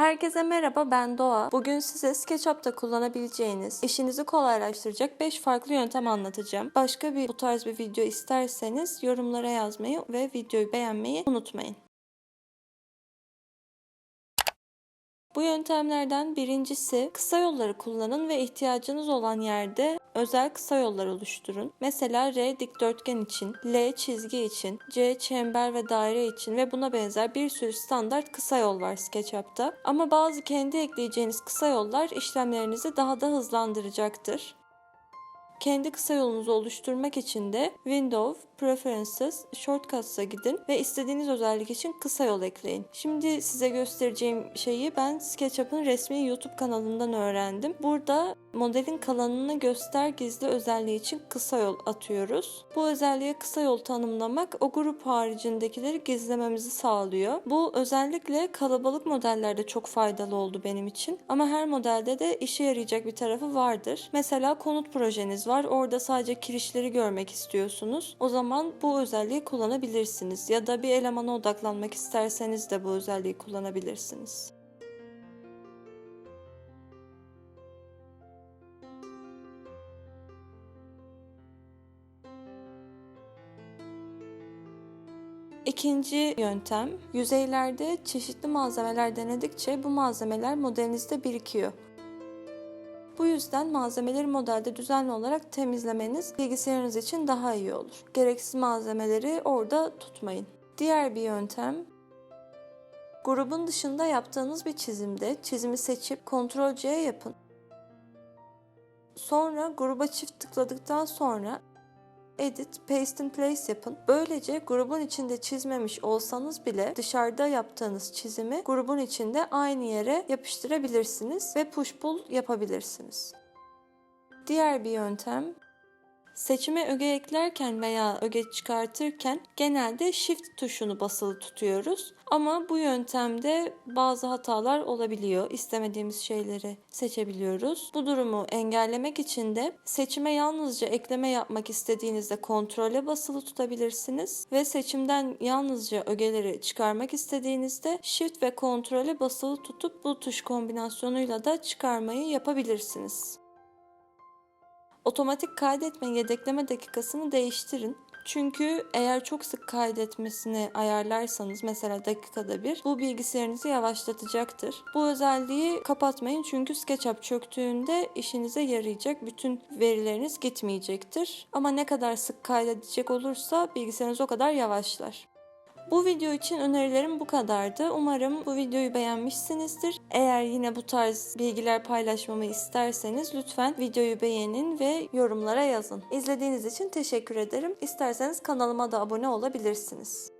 Herkese merhaba ben Doğa. Bugün size SketchUp'ta kullanabileceğiniz, işinizi kolaylaştıracak 5 farklı yöntem anlatacağım. Başka bir bu tarz bir video isterseniz yorumlara yazmayı ve videoyu beğenmeyi unutmayın. Bu yöntemlerden birincisi kısa yolları kullanın ve ihtiyacınız olan yerde özel kısa yollar oluşturun. Mesela R dikdörtgen için, L çizgi için, C çember ve daire için ve buna benzer bir sürü standart kısa yol var SketchUp'ta. Ama bazı kendi ekleyeceğiniz kısa yollar işlemlerinizi daha da hızlandıracaktır. Kendi kısa yolunuzu oluşturmak için de Window, Preferences, Shortcuts'a gidin ve istediğiniz özellik için kısa yol ekleyin. Şimdi size göstereceğim şeyi ben SketchUp'ın resmi YouTube kanalından öğrendim. Burada modelin kalanını göster gizli özelliği için kısa yol atıyoruz. Bu özelliğe kısa yol tanımlamak o grup haricindekileri gizlememizi sağlıyor. Bu özellikle kalabalık modellerde çok faydalı oldu benim için. Ama her modelde de işe yarayacak bir tarafı vardır. Mesela konut projeniz var. Orada sadece kirişleri görmek istiyorsunuz. O zaman bu özelliği kullanabilirsiniz. Ya da bir elemana odaklanmak isterseniz de bu özelliği kullanabilirsiniz. İkinci yöntem, yüzeylerde çeşitli malzemeler denedikçe bu malzemeler modelinizde birikiyor. Bu yüzden malzemeleri modelde düzenli olarak temizlemeniz bilgisayarınız için daha iyi olur. Gereksiz malzemeleri orada tutmayın. Diğer bir yöntem, grubun dışında yaptığınız bir çizimde çizimi seçip Ctrl C yapın. Sonra gruba çift tıkladıktan sonra Edit, Paste and Place yapın. Böylece grubun içinde çizmemiş olsanız bile dışarıda yaptığınız çizimi grubun içinde aynı yere yapıştırabilirsiniz ve push pull yapabilirsiniz. Diğer bir yöntem Seçime öge eklerken veya öge çıkartırken genelde Shift tuşunu basılı tutuyoruz. Ama bu yöntemde bazı hatalar olabiliyor. İstemediğimiz şeyleri seçebiliyoruz. Bu durumu engellemek için de seçime yalnızca ekleme yapmak istediğinizde kontrole basılı tutabilirsiniz ve seçimden yalnızca ögeleri çıkarmak istediğinizde Shift ve kontrole basılı tutup bu tuş kombinasyonuyla da çıkarmayı yapabilirsiniz. Otomatik kaydetme yedekleme dakikasını değiştirin. Çünkü eğer çok sık kaydetmesini ayarlarsanız mesela dakikada bir bu bilgisayarınızı yavaşlatacaktır. Bu özelliği kapatmayın çünkü SketchUp çöktüğünde işinize yarayacak bütün verileriniz gitmeyecektir. Ama ne kadar sık kaydedecek olursa bilgisayarınız o kadar yavaşlar. Bu video için önerilerim bu kadardı. Umarım bu videoyu beğenmişsinizdir. Eğer yine bu tarz bilgiler paylaşmamı isterseniz lütfen videoyu beğenin ve yorumlara yazın. İzlediğiniz için teşekkür ederim. İsterseniz kanalıma da abone olabilirsiniz.